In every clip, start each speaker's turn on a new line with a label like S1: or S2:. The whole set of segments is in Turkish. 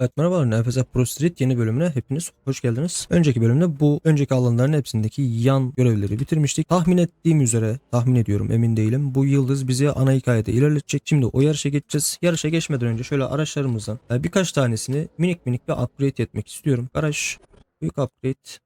S1: Evet merhabalar Nefes Pro Street yeni bölümüne hepiniz hoş geldiniz. Önceki bölümde bu önceki alanların hepsindeki yan görevleri bitirmiştik. Tahmin ettiğim üzere tahmin ediyorum emin değilim. Bu yıldız bizi ana hikayede ilerletecek. Şimdi o yarışa geçeceğiz. Yarışa geçmeden önce şöyle araçlarımızdan e, birkaç tanesini minik minik bir upgrade etmek istiyorum. Garaj büyük upgrade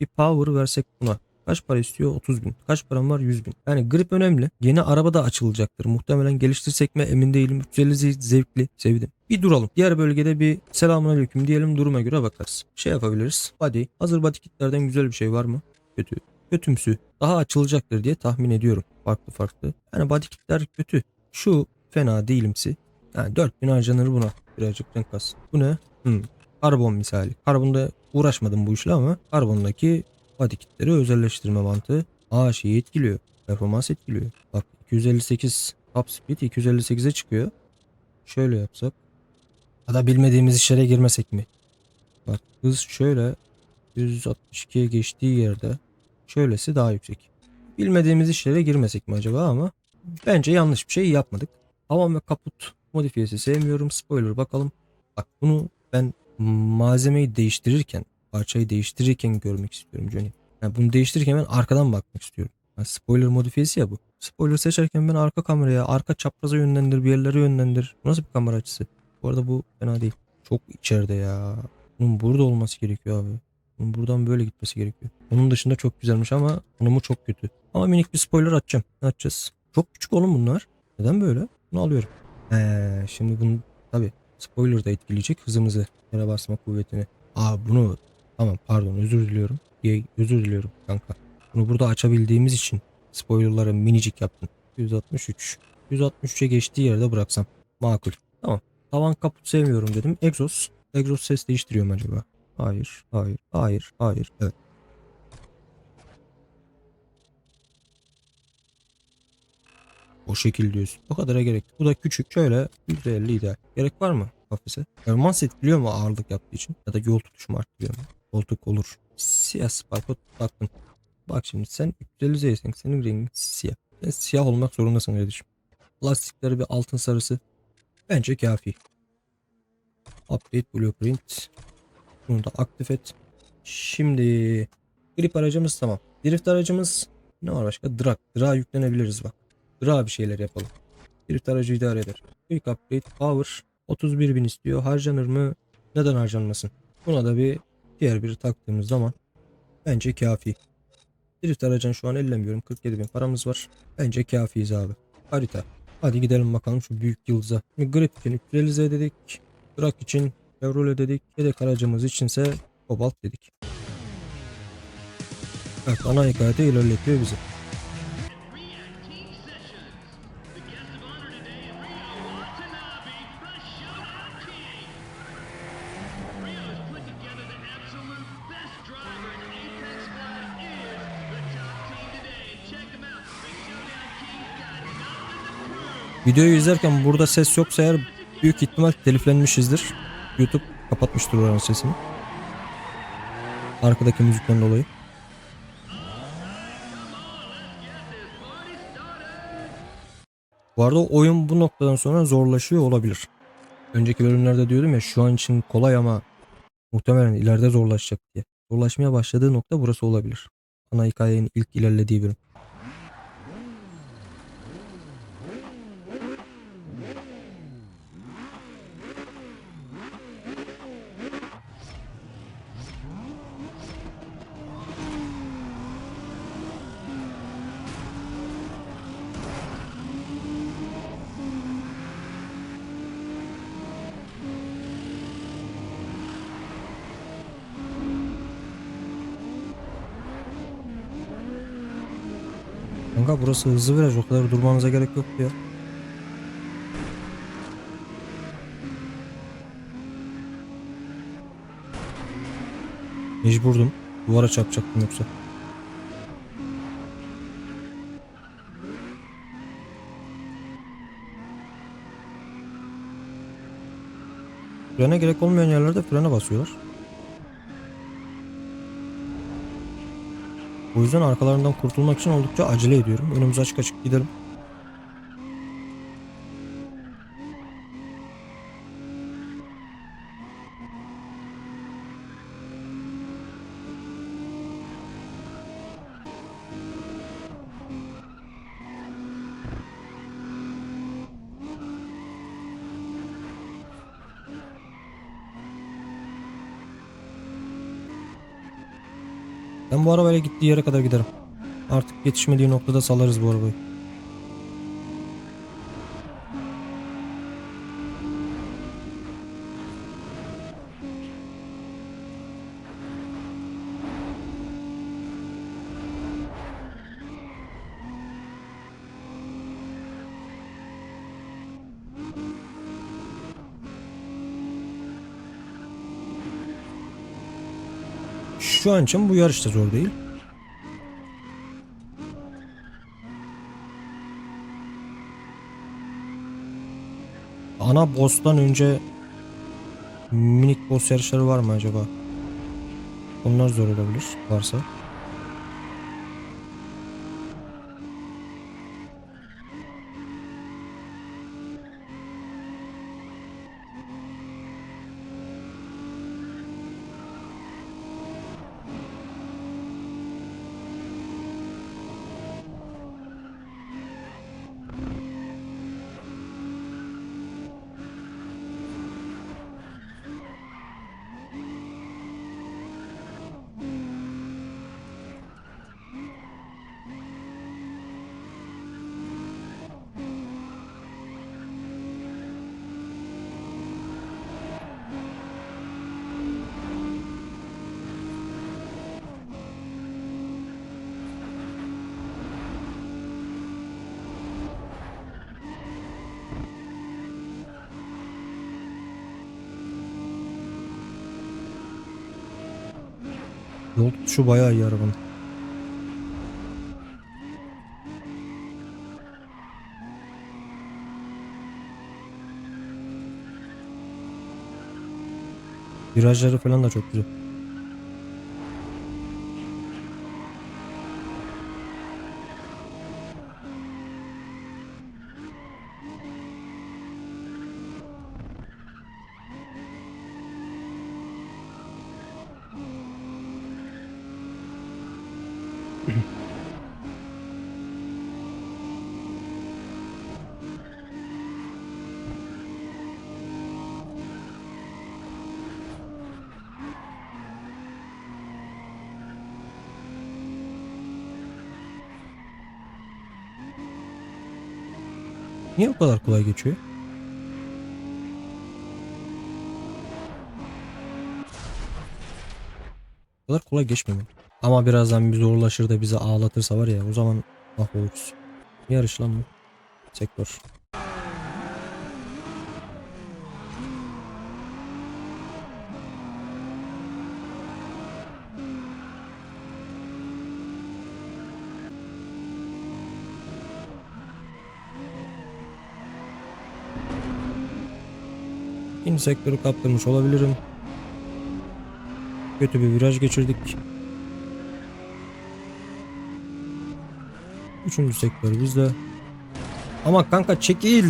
S1: bir power versek buna. Kaç para istiyor? 30 bin. Kaç param var? 100 bin. Yani grip önemli. Yeni araba da açılacaktır. Muhtemelen geliştirsek mi emin değilim. 350 ze- zevkli. Sevdim. Bir duralım. Diğer bölgede bir selamünaleyküm diyelim duruma göre bakarız. Şey yapabiliriz. Body. Hazır body kitlerden güzel bir şey var mı? Kötü. Kötümsü. Daha açılacaktır diye tahmin ediyorum. Farklı farklı. Yani body kitler kötü. Şu fena değilimsi. Yani 4000 harcanır buna. Birazcık renk kas. Bu ne? Hmm. Karbon misali. Karbonda uğraşmadım bu işle ama karbondaki body kitleri özelleştirme mantığı. Aa şeyi etkiliyor. Performans etkiliyor. Bak 258 top speed 258'e çıkıyor. Şöyle yapsak. Ya da bilmediğimiz işlere girmesek mi? Bak hız şöyle 162'ye geçtiği yerde şöylesi daha yüksek. Bilmediğimiz işlere girmesek mi acaba ama bence yanlış bir şey yapmadık. Havan ve kaput modifiyesi sevmiyorum. Spoiler bakalım. Bak bunu ben malzemeyi değiştirirken parçayı değiştirirken görmek istiyorum Johnny. Yani bunu değiştirirken ben arkadan bakmak istiyorum. Yani spoiler modifiyesi ya bu. Spoiler seçerken ben arka kameraya, arka çapraza yönlendir, bir yerlere yönlendir. Bu nasıl bir kamera açısı? Bu arada bu fena değil. Çok içeride ya. Bunun burada olması gerekiyor abi. Bunun buradan böyle gitmesi gerekiyor. Onun dışında çok güzelmiş ama konumu çok kötü. Ama minik bir spoiler atacağım. Atacağız? Çok küçük oğlum bunlar. Neden böyle? Bunu alıyorum. Ee, şimdi bunu tabi spoiler da etkileyecek hızımızı. Yere basma kuvvetini. Aa bunu tamam pardon özür diliyorum. Ye- Özür diliyorum kanka. Bunu burada açabildiğimiz için spoilerları minicik yaptım. 163. 163'e geçtiği yerde bıraksam. Makul. Tamam. Tavan kaput sevmiyorum dedim. Egzoz. Egzoz ses değiştiriyor mu acaba? Hayır. Hayır. Hayır. Hayır. Evet. O şekil diyorsun. O kadara gerek. Bu da küçük. Şöyle %50 ideal. Gerek var mı kafese? Performans etkiliyor mu ağırlık yaptığı için? Ya da yol tutuşumu arttırıyor mu? Koltuk olur. Siyah sparkot taktın. Bak şimdi sen 350 Z'ysen senin rengin siyah. Sen siyah olmak zorundasın kardeşim. Lastikleri bir altın sarısı. Bence kafi. Update blueprint. Bunu da aktif et. Şimdi grip aracımız tamam. Drift aracımız ne var başka? Drag. Drag yüklenebiliriz bak. Drag bir şeyler yapalım. Drift aracı idare eder. Quick upgrade power 31 bin istiyor. Harcanır mı? Neden harcanmasın? Buna da bir diğer biri taktığımız zaman bence kafi. Drift aracını şu an ellemiyorum. 47 bin paramız var. Bence kafiyiz abi. Harita. Hadi gidelim bakalım şu büyük yıldıza. Grip için 350 Z dedik. Drag için Chevrolet dedik. Yedek aracımız içinse Cobalt dedik. Evet ana hikayede ilerletiyor bizi. Videoyu izlerken burada ses yoksa eğer büyük ihtimal teliflenmişizdir. YouTube kapatmıştır oranın sesini. Arkadaki müzikten dolayı. Bu arada oyun bu noktadan sonra zorlaşıyor olabilir. Önceki bölümlerde diyordum ya şu an için kolay ama muhtemelen ileride zorlaşacak diye. Zorlaşmaya başladığı nokta burası olabilir. Ana hikayenin ilk ilerlediği bölüm. Kanka burası hızlı viraj o kadar durmanıza gerek yok ya. Mecburdum. Duvara çarpacaktım yoksa. Frene gerek olmayan yerlerde frene basıyorlar. O yüzden arkalarından kurtulmak için oldukça acele ediyorum. Önümüz açık açık gidelim. Ben bu arabayla gittiği yere kadar giderim. Artık yetişmediği noktada salarız bu arabayı. Şu an için bu yarışta zor değil. Ana boss'tan önce minik boss yarışları var mı acaba? Onlar zor olabilir varsa. Yol tutuşu bayağı iyi arabanın. Virajları falan da çok güzel. Niye bu kadar kolay geçiyor? Bu kadar kolay geçmiyor. Ama birazdan bir zorlaşır da bizi ağlatırsa var ya o zaman mahvoluruz. Yarış lan bu. Sektör. İkinci sektörü kaptırmış olabilirim. Kötü bir viraj geçirdik. Üçüncü sektör bizde. Ama kanka çekil.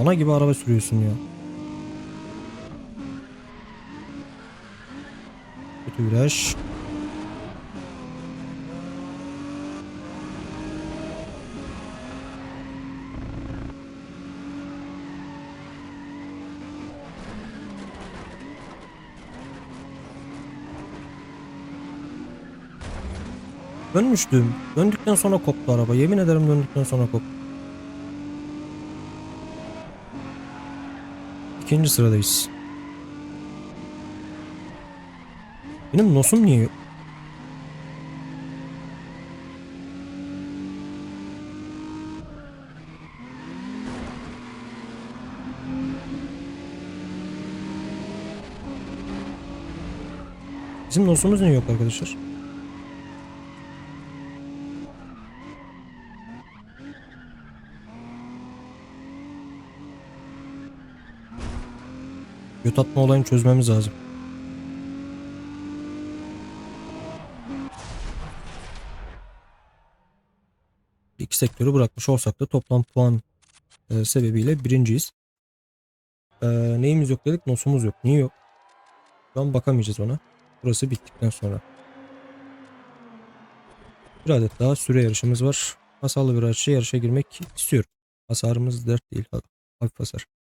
S1: Ana gibi araba sürüyorsun ya. Kötü viraj. Dönmüştüm. Döndükten sonra koptu araba. Yemin ederim döndükten sonra koptu. İkinci sıradayız. Benim nosum niye yok? Bizim nosumuz niye yok arkadaşlar? Göt atma olayını çözmemiz lazım. İki sektörü bırakmış olsak da toplam puan e, sebebiyle birinciyiz. E, neyimiz yok dedik? Nosumuz yok. Niye yok? Şu an bakamayacağız ona. Burası bittikten sonra. Bir adet daha süre yarışımız var. Hasarlı bir araçla yarışa girmek istiyorum. Hasarımız dert değil. ha- Hafif hasar.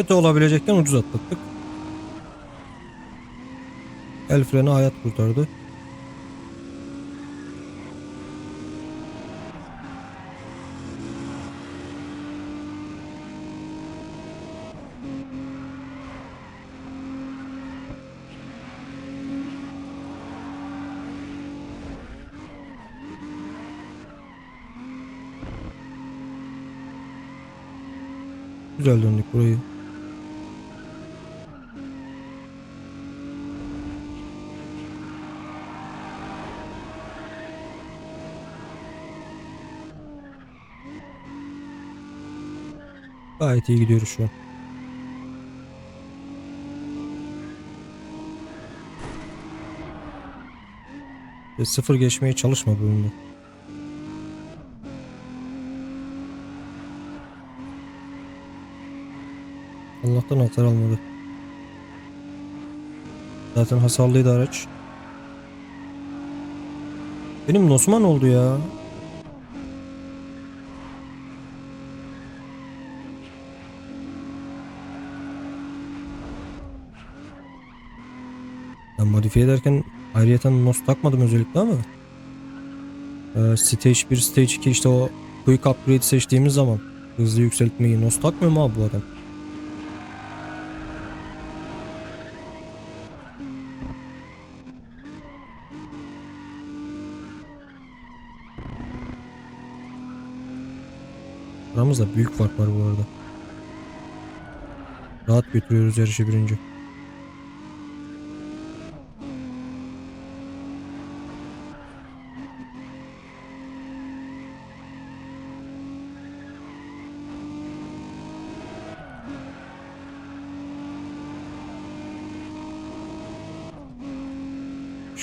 S1: Kötü olabilecekken ucuz atlattık. El freni hayat kurtardı. Güzel döndük burayı. Gayet iyi gidiyoruz şu an. Ve sıfır geçmeye çalışma bu oyunda. Allah'tan hasar almadı. Zaten hasarlıydı araç. Benim Nosman oldu ya. Ben modifiye ederken ayrıyeten nos takmadım özellikle ama ee, Stage 1, Stage 2 işte o Quick Upgrade seçtiğimiz zaman hızlı yükseltmeyi nos takmıyor mu abi bu adam? Aramızda büyük fark var bu arada. Rahat götürüyoruz yarışı birinci.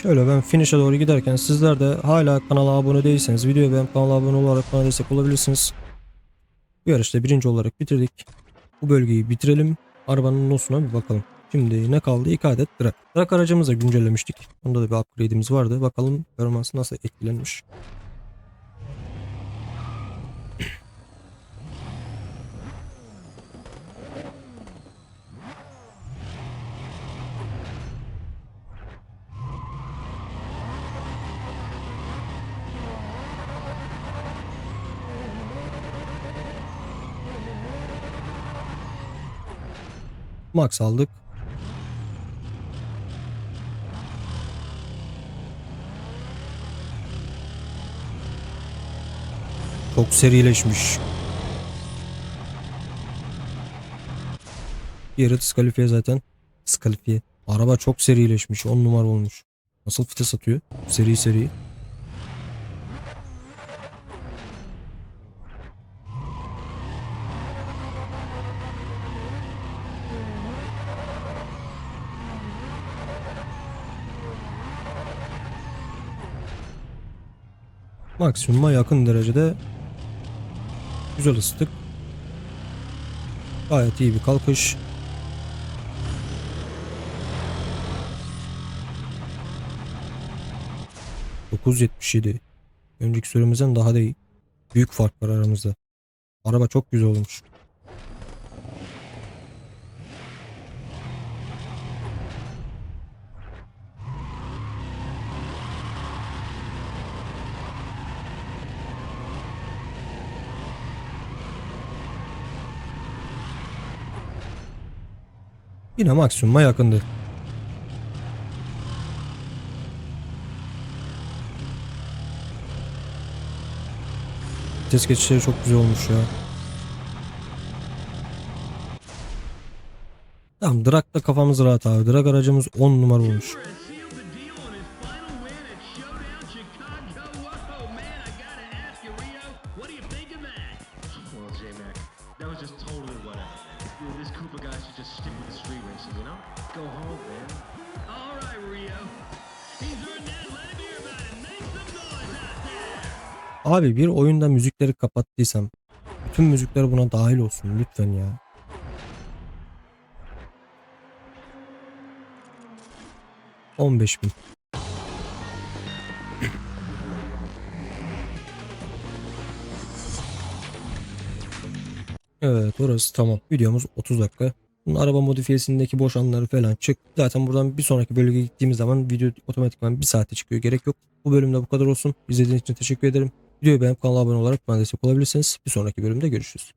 S1: Şöyle ben finish'e doğru giderken sizler de hala kanala abone değilseniz videoya beğenip kanala abone olarak bana destek olabilirsiniz. Bu yarışta birinci olarak bitirdik. Bu bölgeyi bitirelim. Arabanın nosuna bir bakalım. Şimdi ne kaldı? İki adet drag. Drag aracımızı güncellemiştik. Onda da bir upgrade'imiz vardı. Bakalım performansı nasıl etkilenmiş. Max aldık. Çok serileşmiş. Diğeri diskalifiye zaten. Diskalifiye. Araba çok serileşmiş. 10 numara olmuş. Nasıl vites atıyor? Seri seri. Maksimuma yakın derecede güzel ısıttık. Gayet iyi bir kalkış. ...977. Önceki süremizden daha da. Büyük fark var aramızda. Araba çok güzel olmuş. Yine maksimuma yakındı. Vites geçişleri çok güzel olmuş ya. Tamam Drak'ta kafamız rahat abi. Drak aracımız 10 numara olmuş. Abi bir oyunda müzikleri kapattıysam bütün müzikler buna dahil olsun lütfen ya. On beş bin. Evet orası tamam. Videomuz 30 dakika. Bunun araba modifiyesindeki boş anları falan çık. Zaten buradan bir sonraki bölüge gittiğimiz zaman video otomatikman bir saate çıkıyor. Gerek yok. Bu bölümde bu kadar olsun. İzlediğiniz için teşekkür ederim. Videoyu beğenip kanala abone olarak bana destek olabilirsiniz. Bir sonraki bölümde görüşürüz.